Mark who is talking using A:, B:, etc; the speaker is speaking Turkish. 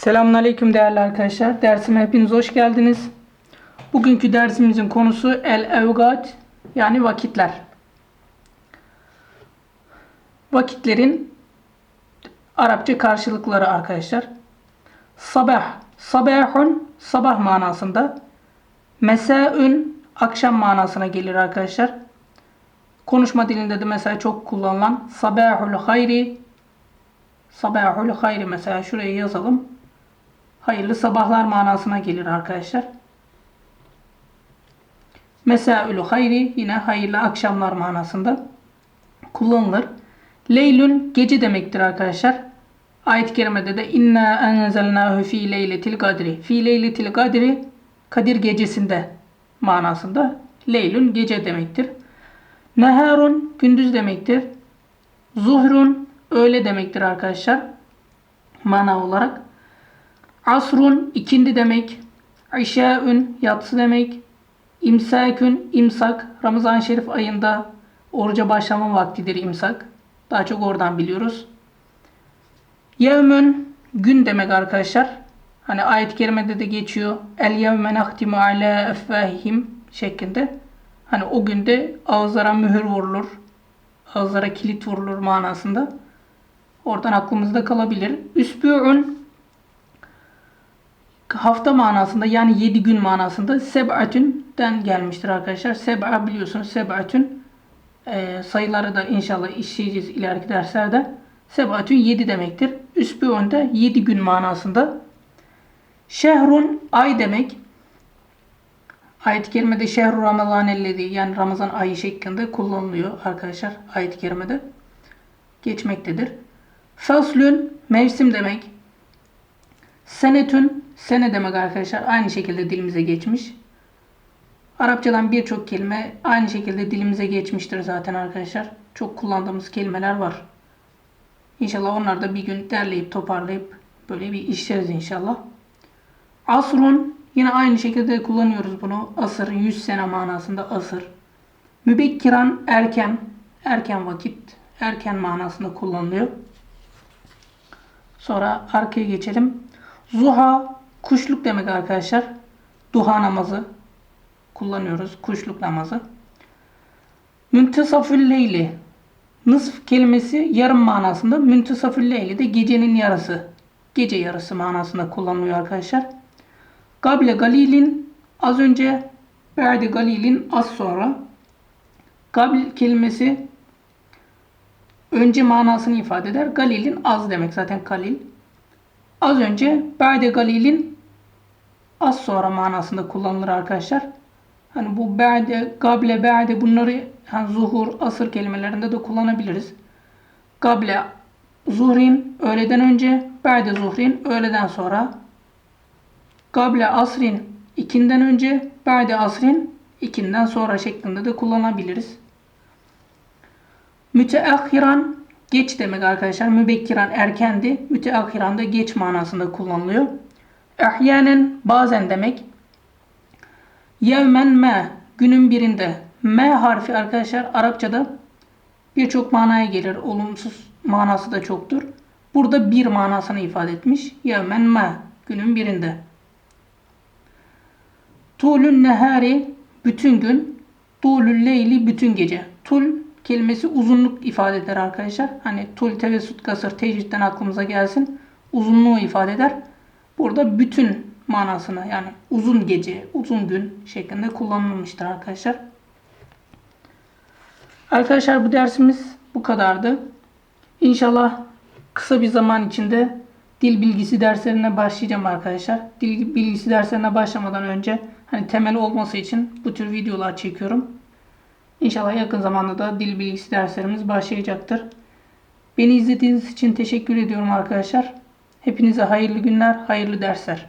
A: Selamünaleyküm değerli arkadaşlar. Dersime hepiniz hoş geldiniz. Bugünkü dersimizin konusu el evgat yani vakitler. Vakitlerin Arapça karşılıkları arkadaşlar. Sabah, sabahun sabah manasında. Mesaün akşam manasına gelir arkadaşlar. Konuşma dilinde de mesela çok kullanılan sabahul hayri sabahul hayri mesela şuraya yazalım. Hayırlı sabahlar manasına gelir arkadaşlar. Mesaülü hayri yine hayırlı akşamlar manasında kullanılır. Leylün gece demektir arkadaşlar. Ayet-i kerimede de inna enzelnahu fi leyletil kadri. Fi leyletil kadri Kadir gecesinde manasında. Leylün gece demektir. Neharun gündüz demektir. Zuhrun öğle demektir arkadaşlar. Mana olarak. Asrun ikindi demek. İşaün yatsı demek. İmsakün imsak. Ramazan-ı Şerif ayında oruca başlama vaktidir imsak. Daha çok oradan biliyoruz. Yevmün gün demek arkadaşlar. Hani ayet-i kerimede de geçiyor. El yevme nahtimu ala efvahihim şeklinde. Hani o günde ağızlara mühür vurulur. Ağızlara kilit vurulur manasında. Oradan aklımızda kalabilir. Üsbü'ün hafta manasında yani 7 gün manasında seb'atünden gelmiştir arkadaşlar. Seb'a biliyorsunuz seb'atün e, sayıları da inşallah işleyeceğiz ileriki derslerde. Seb'atün 7 demektir. Üsbü'ün de 7 gün manasında. Şehrun ay demek. Ayet-i kerimede şehru ramazan ellezi yani Ramazan ayı şeklinde kullanılıyor arkadaşlar ayet-i kerimede. Geçmektedir. Faslün mevsim demek. Senetün sene demek arkadaşlar. Aynı şekilde dilimize geçmiş. Arapçadan birçok kelime aynı şekilde dilimize geçmiştir zaten arkadaşlar. Çok kullandığımız kelimeler var. İnşallah onları da bir gün derleyip toparlayıp böyle bir işleriz inşallah. Asrun yine aynı şekilde kullanıyoruz bunu. Asır 100 sene manasında asır. Mübekkiran erken erken vakit erken manasında kullanılıyor. Sonra arkaya geçelim. Zuha kuşluk demek arkadaşlar. Duha namazı kullanıyoruz. Kuşluk namazı. Müntisafül leyli. Nısf kelimesi yarım manasında. Müntisafül leyli de gecenin yarısı. Gece yarısı manasında kullanılıyor arkadaşlar. Gable galilin az önce Berdi galilin az sonra. Gabil kelimesi önce manasını ifade eder. Galilin az demek zaten galil. Az önce Ba'de Galil'in az sonra manasında kullanılır arkadaşlar. Hani bu Ba'de, Gable, Ba'de bunları hani zuhur, asır kelimelerinde de kullanabiliriz. Gable, zuhrin öğleden önce, Ba'de zuhrin öğleden sonra. Gable asrin ikinden önce, Ba'de asrin ikinden sonra şeklinde de kullanabiliriz. Müteahhiran Geç demek arkadaşlar. Mübekkiran erkendi. Müteahhiran da geç manasında kullanılıyor. Ehyanen bazen demek. Yevmen me günün birinde. Me harfi arkadaşlar Arapçada birçok manaya gelir. Olumsuz manası da çoktur. Burada bir manasını ifade etmiş. Yevmen me günün birinde. Tulün nehari bütün gün. Tulül leyli bütün gece. Tul kelimesi uzunluk ifade eder arkadaşlar. Hani tul tevessut kasır tecrütten aklımıza gelsin. Uzunluğu ifade eder. Burada bütün manasını yani uzun gece, uzun gün şeklinde kullanılmıştır arkadaşlar. Arkadaşlar bu dersimiz bu kadardı. İnşallah kısa bir zaman içinde dil bilgisi derslerine başlayacağım arkadaşlar. Dil bilgisi derslerine başlamadan önce hani temel olması için bu tür videolar çekiyorum. İnşallah yakın zamanda da dil bilgisi derslerimiz başlayacaktır. Beni izlediğiniz için teşekkür ediyorum arkadaşlar. Hepinize hayırlı günler, hayırlı dersler.